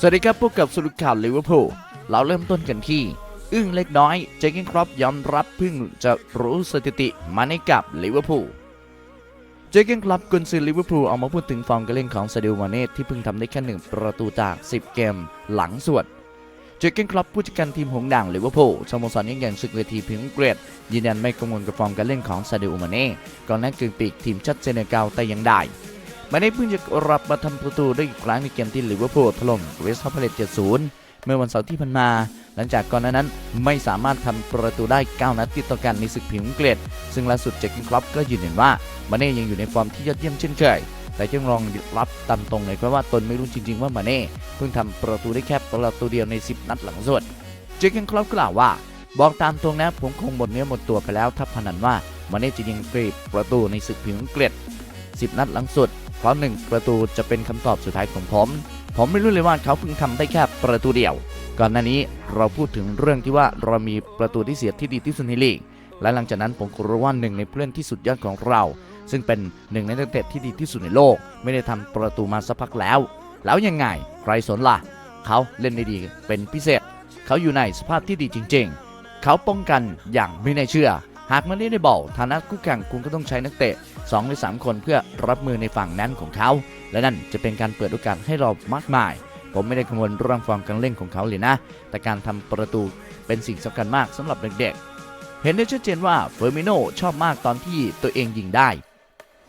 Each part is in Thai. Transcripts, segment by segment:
สวัสดีครับพบกับสรุปข่าวลิเวอร์พูลเราเริ่มต้นกันที่ อึ้งเล็กน้อย เจคกินครอปยอมรับเพิ่งจะรู้สถิติมาในกับลิเวอร์พูลเจคเกนคลับกุนซือลิเวอร์พูลออกมาพูดถึงฟอร์มการเล่นของซาดิโอมาเน่ที่เพิ่งทำได้แค่หนึ่งประตูจาก 10 เกมหลังสวดเจคเกนคลับผู้จัดการทีมหงด่างลิเวอร์พูลสโมสรยักษ์ใหญ่ศึกเวทีพิงเกรดยืนยันไม่กังวลกับฟอร์มการเล่นของซาดิโอมาเน่ก่อนหน้ากึ่งปีกทีมชาติเซเนกัลแต่ยังได้ มาเน่เพิ่งจะรับมาทำประตูได้อีกครั้งในเกมที่ลิเวอร์พูลถล่มเวสต์แฮมเปเลต70 เมื่อวันเสาร์ที่ผ่านมา หลังจากก่อนหน้านั้นไม่สามารถทำประตูได้ 9 นัดติดต่อกันในศึกพิงเกรดซึ่งล่าสุดเจคเกนคลับก็ยืนยันว่ามาเน่ยังอยู่ในฟอร์มที่ยอดเยี่ยมเช่นเคย แต่ยังรองรับตามตรงเลยเพราะว่าตนไม่รู้จริง ๆ ว่ามาเน่เพิ่งทำประตูได้แค่ประตูเดียวใน 10 นัดหลังสุดเจคเกนคลับกล่าวว่าบอกตามตรงนะผมคงหมดเนื้อหมดตัวไปแล้วถ้าพนันว่ามาเน่จะยิงกรีบประตูในศึกพิงเกรด10 นัดหลังสุด เพราะหนึ่งประตูจะเป็นคำตอบสุดท้ายของผม ผมไม่รู้เลยว่าเขาเพิ่งทำได้แค่ประตูเดียว ก่อนหน้านี้เราพูดถึงเรื่องที่ว่าเรามีประตูที่เสียที่ดีที่สุดในลีก และหลังจากนั้นผมก็รู้ว่าหนึ่งในผู้เล่นที่สุดยอดของเรา ซึ่งเป็นหนึ่งในนักเตะที่ดีที่สุดในโลก ไม่ได้ทำประตูมาสักพักแล้ว แล้วยังไงใครสนล่ะ เขาเล่นได้ดีเป็นพิเศษ เขาอยู่ในสภาพที่ดีจริง ๆ เขาป้องกันอย่างไม่น่าเชื่อ หากมันไม่ได้บอลฐานะคู่แข่งคุณก็ต้องใช้นักเตะ2หรือ3คนเพื่อรับมือในฝั่งนั้นของเขา และนั่นจะเป็นการเปิดโอกาสให้เรามากมาย ผมไม่ได้กังวลเรื่องฟอร์มการเล่นของเขาเลยนะ แต่การทำประตูเป็นสิ่งสำคัญมากสำหรับเด็กๆเห็นได้ชัดเจนว่าเฟอร์มิโนชอบมากตอนที่ตัวเองยิงได้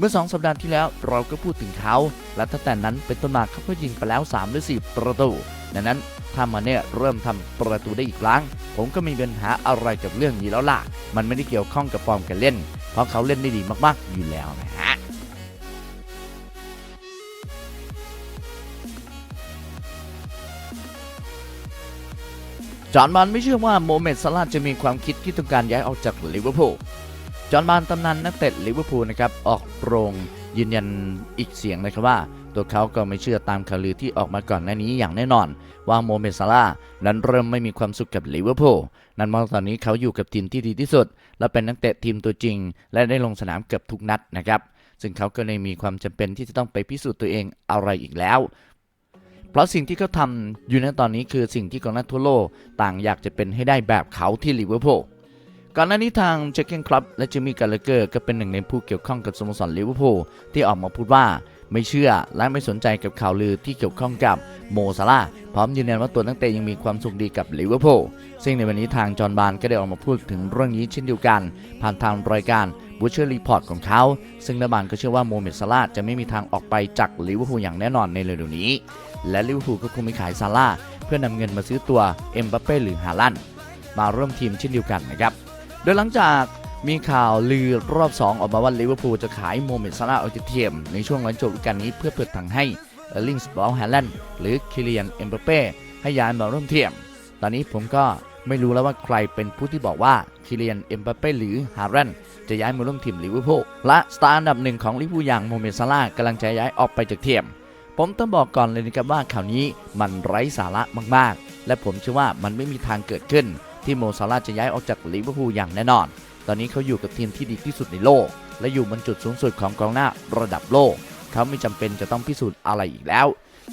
เมื่อ 2 สัปดาห์ที่แล้วเราก็พูดถึงเขา และตั้งแต่นั้นเป็นต้นมาเขาก็ยิงไปแล้ว 3 หรือ 4 ประตู ดังนั้นถ้ามาเนี่ยเริ่มทำประตูได้อีกครั้ง ผมก็มีปัญหาอะไรกับเรื่องนี้แล้วล่ะ มันไม่ได้เกี่ยวข้องกับฟอร์มการเล่น เพราะเขาเล่นได้ดีมากๆ อยู่แล้วนะฮะจอห์นบานไม่เชื่อว่าโมเมดซาลาจะมีความคิดที่ต้องการย้ายออกจากลิเวอร์พูล จอห์นบานตำนานนักเตะลิเวอร์พูลนะครับออกโรงยืนยันอีกเสียงนะครับว่า ตัวเขาก็ไม่เชื่อตามข่าวลือที่ออกมาก่อนหน้านี้อย่างแน่นอน ว่าโมเมซาลานั้นเริ่มไม่มีความสุขกับลิเวอร์พูลนั่นเพราตอนนี้เขาอยู่กับทีมที่ดีที่สุด และเป็นนักเตะทีมตัวจริง และได้ลงสนามเกือบทุกนัดนะครับซึ่งเขาก็เลยมีความจำเป็นที่จะต้องไปพิสูจน์ตัวเองอะไรอีกแล้ว เพราะสิ่งที่เขาทำอยู่ในตอนนี้คือสิ่งที่กองหน้าทั่วโลกต่างอยากจะเป็นให้ได้แบบเขาที่ลิเวอร์พูล ก่อนหน้านี้ทางเจคเกนคลับและเจมี่กาลเกอร์ก็เป็นหนึ่งในผู้เกี่ยวข้องกับสโมสรลิเวอร์พูลที่ออกมาพูดว่าไม่เชื่อและไม่สนใจกับข่าวลือที่เกี่ยวข้องกับโมซาลาพร้อมยืนยันว่าตัวนักเตะยังมีความสุขดีกับลิเวอร์พูลซึ่งในวันนี้ทางจอห์นบานก็ได้ออกมาพูดถึงเรื่องนี้เช่นเดียวกัน ผ่านทางรายการบูเชอร์รีพอร์ตของเขา ซึ่งรัฐบาลก็เชื่อว่าโมเมดซาลาจะไม่มีทางออกไปจากลิเวอร์พูลอย่างแน่นอนในเร็วๆนี้ และลิเวอร์พูลก็คงไม่ขายซาลาเพื่อนำเงินมาซื้อตัวเอ็มบัปเป้หรือฮาลันมาร่วมทีมเช่นเดียวกันนะครับ โดยหลังจากมีข่าวลือรอบ 2 ออกมาว่าลิเวอร์พูลจะขายโมเมดซาลาออกจากทีมในช่วงหลังจบฤดูกาลนี้เพื่อเปิดทางให้เออร์ลิงสบอลแฮาลันด์หรือคิเลียนเอ็มบัปเป้ให้ย้ายมาร่วมทีมตอนนี้ผมก็ไม่รู้แล้วว่าใครเป็นผู้ที่บอกว่าคิเลียนเอ็มบัปเป้หรือฮาลันด์จะย้ายมาร่วมทีมลิเวอร์พูลและสตาร์อันดับหนึ่งของลิเวอร์พูลอย่างโมเมดซาลากำลังจะย้ายออกไปจากทีมผมต้องบอกก่อนเลยนะครับว่าข่าวนี้มันไร้สาระมากๆ และผมเชื่อว่ามันไม่มีทางเกิดขึ้น ที่โมซาลาจะย้ายออกจากลิเวอร์พูลอย่างแน่นอน ตอนนี้เขาอยู่กับทีมที่ดีที่สุดในโลก และอยู่บนจุดสูงสุดของกองหน้าระดับโลก เขาไม่จำเป็นจะต้องพิสูจน์อะไรอีกแล้ว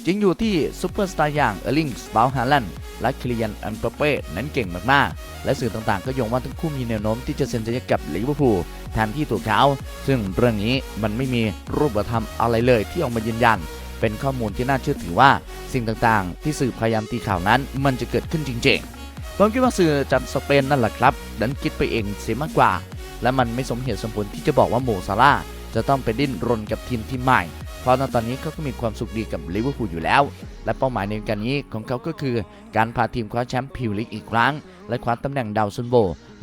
จึงอยู่ที่ซูเปอร์สตาร์อย่างเออร์ลิงส์บาลฮาลันและคิลียนอัมเปเป้นั้นเก่งมากๆ และสื่อต่างๆ ก็โยงว่าทั้งคู่มีแนวโน้มที่จะเซ็นสัญญากับลิเวอร์พูลแทนที่ตัวเขาซึ่งเรื่องนี้มันไม่มีรูปธรรมอะไรเลยที่ออกมายืนยัน เป็นข้อมูลที่น่าเชื่อถือว่าสิ่งต่างๆ ที่สื่อพยายามตีข่าวนั้นมันจะเกิดขึ้นจริง ๆ ผมคิดว่าสื่อจากสเปนนั่นแหละครับดันคิดไปเองเสียมากกว่า และมันไม่สมเหตุสมผลที่จะบอกว่าโมซาร่าจะต้องไปดิ้นรนกับทีมที่ใหม่ เพราะณตอนนี้เขาก็มีความสุขดีกับลิเวอร์พูลอยู่แล้ว และเป้าหมายในการนี้ของเขาก็คือ การพาทีมคว้าแชมป์พรีเมียร์ลีกอีกครั้ง และคว้าตำแหน่งดาวซันโบ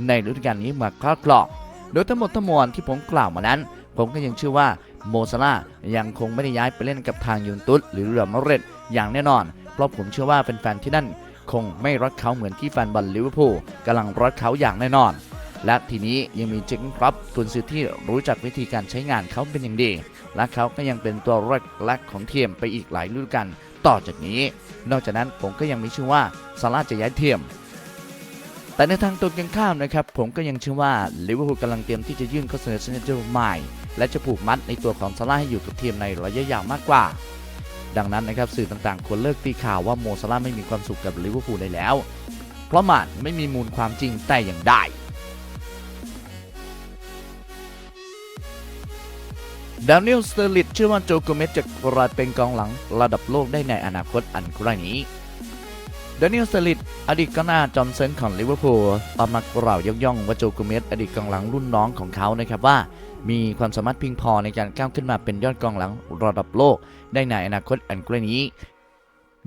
ในฤดูกาลนี้มาครอบครองโดยทั้งหมดทั้งมวลที่ผมกล่าวมานั้น ผมก็ยังเชื่อว่าโมซาร่ายังคงไม่ได้ย้ายไปเล่นกับทางยูนตุสหรือเรอัลมาดริดอย่างแน่นอน เพราะผมเชื่อว่าแฟนๆที่นั่น คงไม่รักเขาเหมือนที่แฟนบอลลิเวอร์พูลกำลังรักเขาอย่างแน่นอน และทีนี้ยังมีเจคครับกุนซือที่รู้จักวิธีการใช้งานเขาเป็นอย่างดี และเขาก็ยังเป็นตัวแรกของทีมไปอีกหลายฤดูกาลต่อจากนี้ นอกจากนั้นผมก็ยังมีชื่อว่าซาร่าจะย้ายทีมแต่ในทางตรงกันข้ามนะครับผมก็ยังเชื่อว่าลิเวอร์พูลกำลังเตรียมที่จะยื่นข้อเสนอสัญญาใหม่ และจะผูกมัดในตัวของซาร่าให้อยู่กับทีมในระยะยาวมากกว่า ดังนั้นนะครับสื่อต่างๆ ควรเลิกตีข่าวว่าโมซาลาไม่มีความสุขกับลิเวอร์พูลได้แล้ว เพราะมันไม่มีมูลความจริงแต่อย่างใดดานิเอลสเตอร์ลิตเชื่อว่าโจโกเมสจะกลายเป็นกองหลังระดับโลกได้ในอนาคตอันใกล้นี้ ดนิลสลิตอดีตกองหน้าจอมเซนของลิเวอร์พูลตามมากล่าวยกย่องว่าโจโกเมสอดีตกองหลังรุ่นน้องของเขานะครับว่า มีความสามารถเพียงพอในการก้าวขึ้นมาเป็นยอดกองหลังระดับโลก ได้ในอนาคตอันใกล้นี้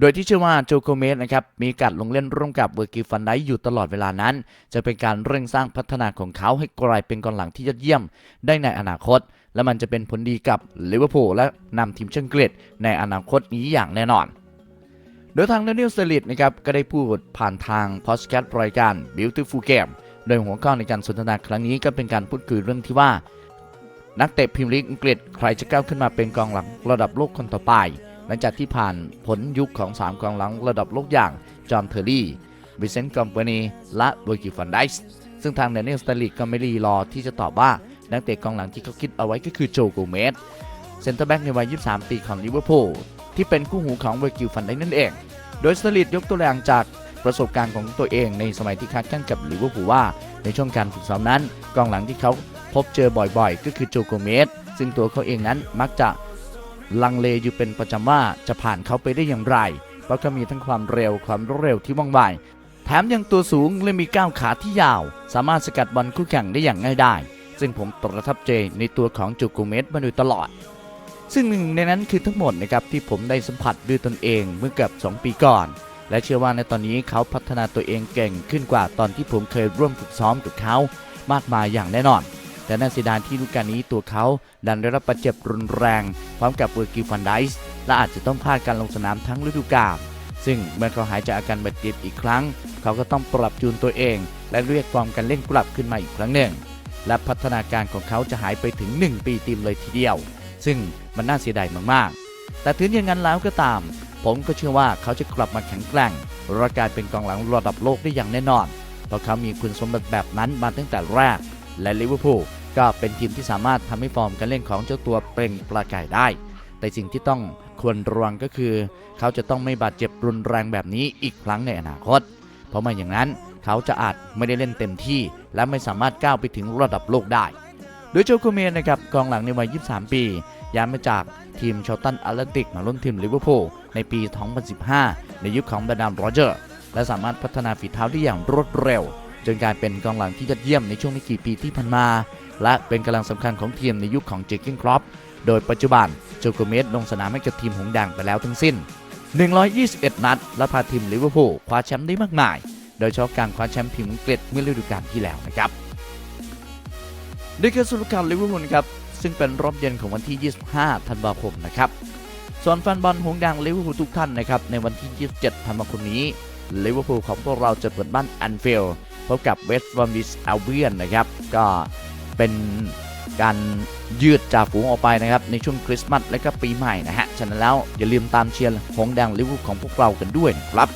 โดยที่เชื่อว่าโจโกเมสนะครับมีการลงเล่นร่วมกับเวอร์กิฟันไดอยู่ตลอดเวลานั้น จะเป็นการเร่งสร้างพัฒนาของเขาให้กลายเป็นกองหลังที่ยอดเยี่ยม ได้ในอนาคต และมันจะเป็นผลดีกับลิเวอร์พูลและนำทีมเชงเกรดในอนาคตนี้อย่างแน่นอน โดยทางเนิเอลสเตลิตนะครับก็ได้พูดผ่านทางพอดแคสต์รายการ Beautiful Game โดยหัวข้อในการสนทนาครั้งนี้ก็เป็นการพูดคุยเรื่องที่ว่า นักเตะพรีเมียร์ลีกอังกฤษใครจะก้าวขึ้นมาเป็นกองหลังระดับโลกคนต่อไป หลังจากที่ผ่านผลยุคของ 3 กองหลังระดับโลกอย่างจอห์นเทอร์รี่วิเซนต์กอมเปนีและเบอร์กิฟันไดส์ซึ่งทางเดนิเอลสเตลิตก็ไม่รีรอที่จะตอบว่านักเตะกองหลังที่เขาคิดเอาไว้ก็คือโจโกเมสเซนเตอร์แบ็กในวัย 23 ปีของลิเวอร์พูล ที่เป็นคู่หูของเวอร์กิลฟันไดนั่นเอง โดยสตลิตยกตัวอย่างจากประสบการณ์ของตัวเองในสมัยที่ค้าแข่งกับลิเวอร์พูลว่า ในช่วงการฝึกซ้อมนั้นกองหลังที่เขาพบเจอบ่อยๆ ก็คือโจโกเมสซึ่งตัวเขาเองนั้นมักจะลังเลอยู่เป็นประจำว่าจะผ่านเขาไปได้อย่างไร เพราะเขามีทั้งความเร็วความรวดเร็วที่ว่องไวแถมยังตัวสูงและมีก้าวขาที่ยาว สามารถสกัดบอลคู่แข่งได้อย่างง่ายดายซึ่งผมประทับใจในตัวของจโกเมสมาโดยตลอด ซึ่งหนึ่งในนั้นคือทั้งหมดนะครับที่ผมได้สัมผัสด้วยตนเองเมื่อเกือบ2 ปีก่อน และเชื่อว่าในตอนนี้เขาพัฒนาตัวเองเก่งขึ้นกว่าตอนที่ผมเคยร่วมฝึกซ้อมกับเขามากมายอย่างแน่นอนแต่น่าเสียดายที่ฤดูกาลนี้ตัวเขาดันได้รับบาดเจ็บรุนแรงพร้อมกับเวอร์กิฟันไดส์และอาจจะต้องพลาดการลงสนามทั้งฤดูกาลซึ่งเมื่อเขาหายจากอาการบาดเจ็บอีกครั้ง เขาก็ต้องปรับจูนตัวเอง และเรียกฟอร์มการเล่นกลับขึ้นมาอีกครั้งหนึ่ง และพัฒนาการของเขาจะหายไปถึง 1 ปีเต็มเลยทีเดียว ซึ่ง มันน่าเสียดายมากๆ แต่ถึงอย่างนั้นแล้วก็ตาม ผมก็เชื่อว่าเขาจะกลับมาแข็งแกร่งและกลายเป็นกองหลังระดับโลกได้อย่างแน่นอน เพราะเขามีคุณสมบัติแบบนั้นมาตั้งแต่แรก และลิเวอร์พูลก็เป็นทีมที่สามารถทำให้ฟอร์มการเล่นของเจ้าตัวเปล่งประกายได้ แต่สิ่งที่ต้องควรระวังก็คือ เขาจะต้องไม่บาดเจ็บรุนแรงแบบนี้อีกครั้งในอนาคต เพราะไม่อย่างนั้นเขาจะอาจไม่ได้เล่นเต็มที่ และไม่สามารถก้าวไปถึงระดับโลกได้ ยโจโคเมนนะครับกองหลังในวัย 23 ปีย้ายมาจากทีมชอตันแอตแลนติกมาร่วมทีมลิเวอร์พูลในปี 2015 ในยุคของบรดามโรเจอร์ และสามารถพัฒนาฝีเท้าได้อย่างรวดเร็ว จนกลายเป็นกองหลังที่ยอดเยี่ยมในช่วงไม่กี่ปีที่ผ่านมา และเป็นกำลังสำคัญของทีมในยุคของเจคกินครอปโดยปัจจุบันโจโกเมสลงสนามให้กับทีมหงส์แดงไปแล้วทั้งสิ้น 121 นัด และพาทีมลิเวอร์พูลคว้าแชมป์ได้มากมาย โดยเฉพาะการคว้าแชมป์พรีเมียร์ลีกอังกฤษเมื่อฤดูกาลที่แล้วนะครับ นี่คือสรุปการลิเวอร์พูลครับ ซึ่งเป็นรอบเย็นของวันที่ 25 ธันวาคมนะครับ ส่วนแฟนบอลหงส์แดงลิเวอร์พูลทุกท่านนะครับ ในวันที่ 27 ธันวาคมนี้ลิเวอร์พูลของพวกเราจะเปิดบ้านแอนฟิลด์พบกับเวสต์บอมบิสอัลเบียนนะครับ ก็เป็นการยืดจ่าฝูงออกไปนะครับ ในช่วงคริสต์มาสและก็ปีใหม่นะฮะ ฉะนั้นแล้วอย่าลืมตามเชียร์หงส์แดงลิเวอร์พูลของพวกเรากันด้วยนะครับ